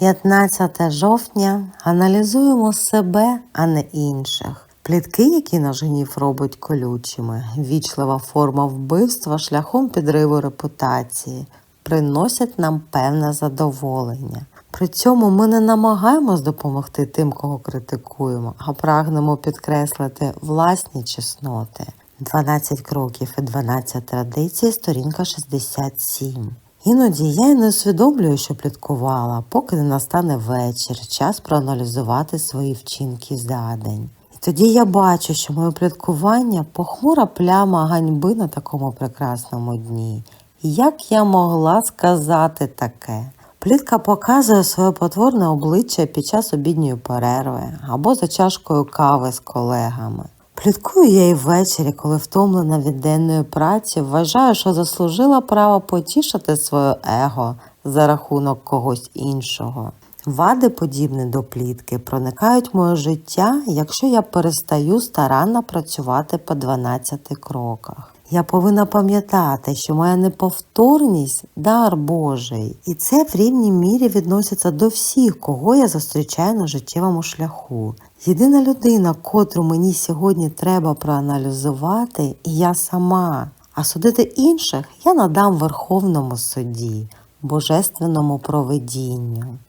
15 жовтня аналізуємо себе, а не інших. Плітки, які наш гнів робить колючими, вічлива форма вбивства шляхом підриву репутації, приносять нам певне задоволення. При цьому ми не намагаємось допомогти тим, кого критикуємо, а прагнемо підкреслити власні чесноти. 12 кроків і 12 традицій, сторінка 67. Іноді я й не усвідомлюю, що пліткувала, поки не настане вечір, час проаналізувати свої вчинки за день. І тоді я бачу, що моє пліткування похмура пляма ганьби на такому прекрасному дні. Як я могла сказати таке? Плітка показує своє потворне обличчя під час обідньої перерви або за чашкою кави з колегами. Пліткую я і ввечері, коли втомлена від денної праці, вважаю, що заслужила право потішити своє его за рахунок когось іншого. Вади, подібні до плітки, проникають в моє життя, якщо я перестаю старанно працювати по 12 кроках. Я повинна пам'ятати, що моя неповторність дар Божий, і це в рівній мірі відноситься до всіх, кого я зустрічаю на життєвому шляху. Єдина людина, котру мені сьогодні треба проаналізувати, і я сама. А судити інших я надам Верховному суді, божественному провидінню.